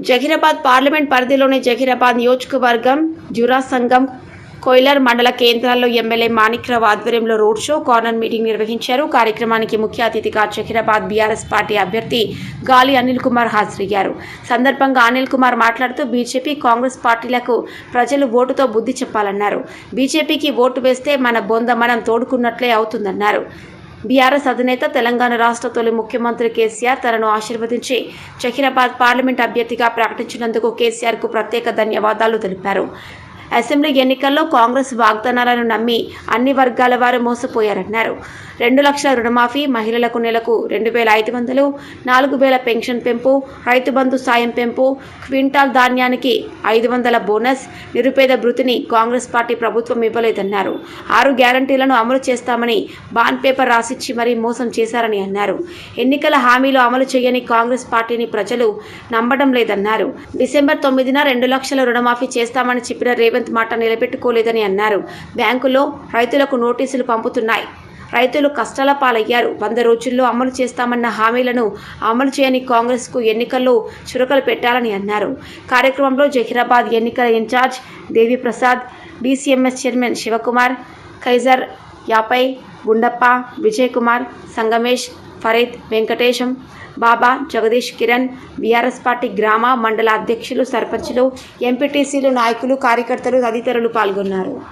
Zaheerabad parliament పరిధిలోని జహీరాబాద్ నియోజకవర్గం జురా సంఘం కోయిలర్ మండల కేంద్రాల్లో ఎమ్మెల్యే మాణిక్రావు ఆధ్వర్యంలో రోడ్ షో కార్నర్ మీటింగ్ నిర్వహించారు. కార్యక్రమానికి ముఖ్య అతిథిగా జహీరాబాద్ బీఆర్ఎస్ పార్టీ అభ్యర్థి గాలి అనిల్ కుమార్ హాజరయ్యారు. సందర్భంగా అనిల్ కుమార్ మాట్లాడుతూ బీజేపీ కాంగ్రెస్ పార్టీలకు ప్రజలు ఓటుతో బుద్ధి చెప్పాలన్నారు. బీజేపీకి ఓటు వేస్తే మన బొంద మనం తోడుకున్నట్లే అవుతుందన్నారు. బీఆర్ఎస్ అధినేత తెలంగాణ రాష్ట్ర తొలి ముఖ్యమంత్రి కేసీఆర్ తనను ఆశీర్వదించి జహీరాబాద్ పార్లమెంట్ అభ్యర్థిగా ప్రకటించినందుకు కేసీఆర్కు ప్రత్యేక ధన్యవాదాలు తెలిపారు. అసెంబ్లీ ఎన్నికల్లో కాంగ్రెస్ వాగ్దానాలను నమ్మి అన్ని వర్గాల వారు మోసపోయారన్నారు. రెండు లక్షల రుణమాఫీ మహిళలకు నెలకు రెండు వేల ఐదు వందలు నాలుగు వేల పెన్షన్ పెంపు రైతు బంధు సాయం పెంపు క్వింటాల్ ధాన్యానికి ఐదు వందల బోనస్ నిరుపేద భృతిని కాంగ్రెస్ పార్టీ ప్రభుత్వం ఇవ్వలేదన్నారు. ఆరు గ్యారంటీలను అమలు చేస్తామని బాండ్ పేపర్ రాసిచ్చి మరీ మోసం చేశారని అన్నారు. ఎన్నికల హామీలు అమలు చేయని కాంగ్రెస్ పార్టీని ప్రజలు నమ్మడం లేదన్నారు. డిసెంబర్ తొమ్మిదిన రెండు లక్షల రుణమాఫీ చేస్తామని చెప్పిన రేవంత్ మాట నిలబెట్టుకోలేదని అన్నారు. బ్యాంకులో రైతులకు నోటీసులు పంపుతున్నాయి. రైతులు కష్టాల పాలయ్యారు. వంద రోజుల్లో అమలు చేస్తామన్న హామీలను అమలు చేయని కాంగ్రెస్కు ఎన్నికల్లో చురకలు పెట్టాలని అన్నారు. కార్యక్రమంలో జహీరాబాద్ ఎన్నికల incharge Deviprasad DCMS chairman Shivakumar Khaizar యాపై Gundappa Vijay Kumar Sangamesh Farid Venkatesham Baba Jagadish Kiran BRS party గ్రామ మండల అధ్యక్షులు సర్పంచులు ఎంపీటీసీలు నాయకులు కార్యకర్తలు తదితరులు పాల్గొన్నారు.